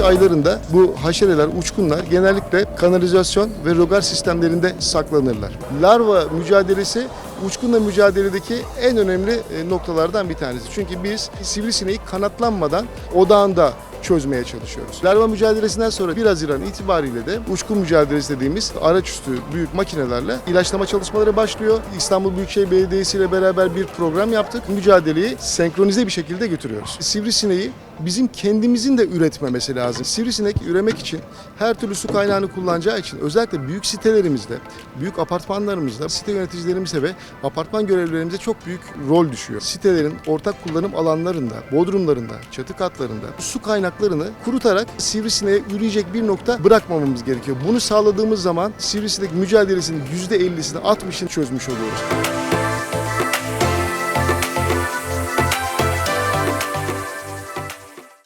aylarında bu haşereler, uçkunlar genellikle kanalizasyon ve rogar sistemlerinde saklanırlar. Larva mücadelesi uçkunla mücadeledeki en önemli e, noktalardan bir tanesi. Çünkü biz sivrisineği kanatlanmadan odağında çözmeye çalışıyoruz. Larva mücadelesinden sonra 1 Haziran itibariyle de uçkun mücadelesi dediğimiz araçüstü büyük makinelerle ilaçlama çalışmaları başlıyor. İstanbul Büyükşehir Belediyesi ile beraber bir program yaptık. Mücadeleyi senkronize bir şekilde götürüyoruz. Sivrisineği bizim kendimizin de üretmemesi lazım. Sivrisinek üremek için her türlü su kaynağını kullanacağı için özellikle büyük sitelerimizde, büyük apartmanlarımızda site yöneticilerimize ve apartman görevlilerimize çok büyük rol düşüyor. Sitelerin ortak kullanım alanlarında, bodrumlarında, çatı katlarında su kaynaklarını kurutarak sivrisineğe üreyecek bir nokta bırakmamamız gerekiyor. Bunu sağladığımız zaman sivrisinek mücadelesinin %50'sini 60'ını çözmüş oluyoruz.